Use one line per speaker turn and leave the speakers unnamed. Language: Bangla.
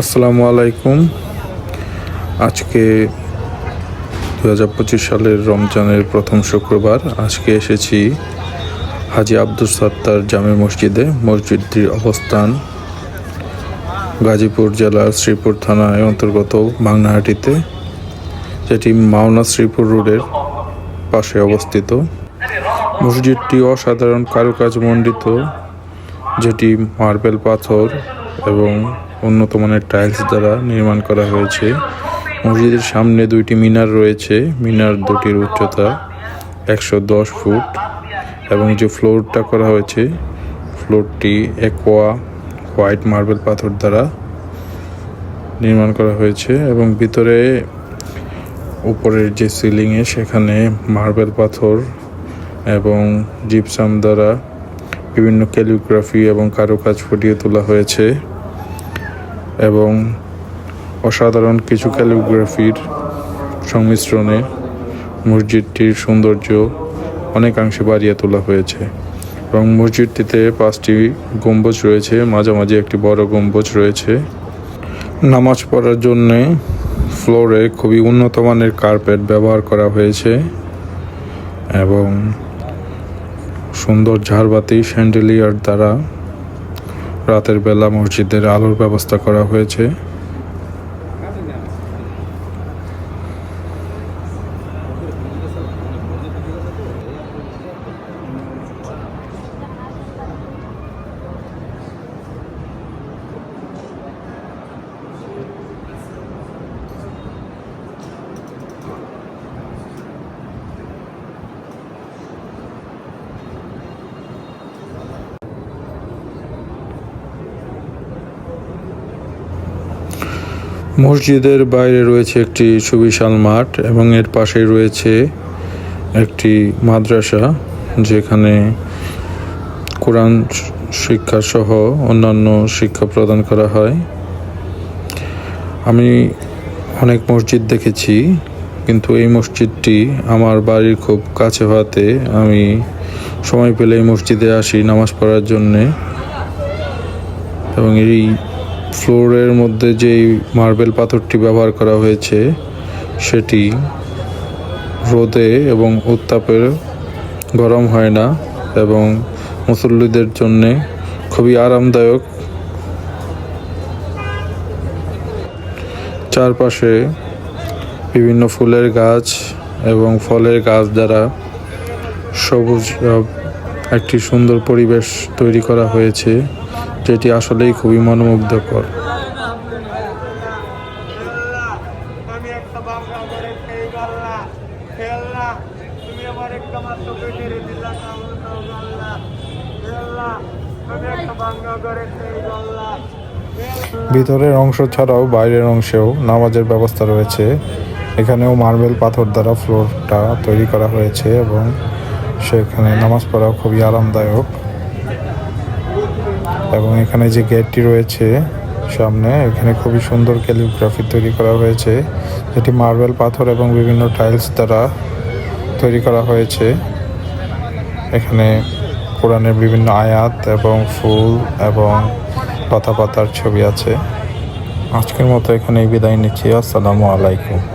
আসসালামু আলাইকুম। আজকে দু হাজার পঁচিশ সালের রমজানের প্রথম শুক্রবার। আজকে এসেছি হাজি আব্দুল সত্তার জামে মসজিদে। মসজিদটির অবস্থান গাজীপুর জেলার শ্রীপুর থানায় অন্তর্গত বাংনাহাটিতে যেটি মাওনা শ্রীপুর রোডের পাশে অবস্থিত। মসজিদটি অসাধারণ কারুকাজ মণ্ডিত, যেটি মার্বেল পাথর এবং উন্নত মানের টাইলস দ্বারা নির্মাণ করা হয়েছে। মসজিদের সামনে দুইটি মিনার রয়েছে। মিনার দুটির উচ্চতা একশো দশ ফুট এবং যে ফ্লোরটা করা হয়েছে। ফ্লোরটি একোয়া হোয়াইট মার্বেল পাথর দ্বারা নির্মাণ করা হয়েছে এবং ভিতরে উপরের যে সিলিংয়ে সেখানে মার্বেল পাথর এবং জিপসাম দ্বারা বিভিন্ন ক্যালিগ্রাফি এবং কারুকাজ ফুটিয়ে তোলা হয়েছে। এবং অসাধারণ কিছু ক্যালিগ্রাফির সংমিশ্রণে মসজিদটির সৌন্দর্য অনেকাংশে বাড়িয়ে তোলা হয়েছে এবং মসজিদটিতে পাঁচটি গম্বুজ রয়েছে, মাঝামাঝি একটি বড় গম্বুজ রয়েছে। নামাজ পড়ার জন্যে ফ্লোরে খুবই উন্নত মানের কার্পেট ব্যবহার করা হয়েছে এবং সুন্দর ঝাড়বাতি, স্যান্ডেলিয়ার দ্বারা রাতের বেলা মসজিদের আলোর ব্যবস্থা করা হয়েছে। মসজিদের বাইরে রয়েছে একটি সুবিশাল মাঠ এবং এর পাশে রয়েছে একটি মাদ্রাসা যেখানে কোরআন শিক্ষা সহ অন্যান্য শিক্ষা প্রদান করা হয়। আমি অনেক মসজিদ দেখেছি, কিন্তু এই মসজিদটি আমার বাড়ির খুব কাছে হওয়াতে আমি সময় পেলে এই মসজিদে আসি নামাজ পড়ার জন্যে। এবং এই ফ্লোরের মধ্যে যেই মার্বেল পাথরটি ব্যবহার করা হয়েছে, সেটি রোদে এবং উত্তাপের গরম হয় না এবং মুসল্লিদের জন্যে খুবই আরামদায়ক। চারপাশে বিভিন্ন ফুলের গাছ এবং ফলের গাছ দ্বারা সবুজ একটি সুন্দর পরিবেশ তৈরি করা হয়েছে, যেটি আসলেই খুবই মনোমুগ্ধকর। ভিতরের অংশ ছাড়াও বাইরের অংশেও নামাজের ব্যবস্থা রয়েছে। এখানেও মার্বেল পাথর দ্বারা ফ্লোরটা তৈরি করা হয়েছে এবং সেখানে নামাজ পড়াও খুবই আরামদায়ক। এবং এখানে যে গেটটি রয়েছে সামনে, এখানে খুবই সুন্দর ক্যালিগ্রাফি তৈরি করা হয়েছে, যেটি মার্বেল পাথর এবং বিভিন্ন টাইলস দ্বারা তৈরি করা হয়েছে। এখানে কোরআনের বিভিন্ন আয়াত এবং ফুল এবং লতা পাতার ছবি আছে। আজকের মতো এখানেই বিদায় নিচ্ছি। আসসালামু আলাইকুম।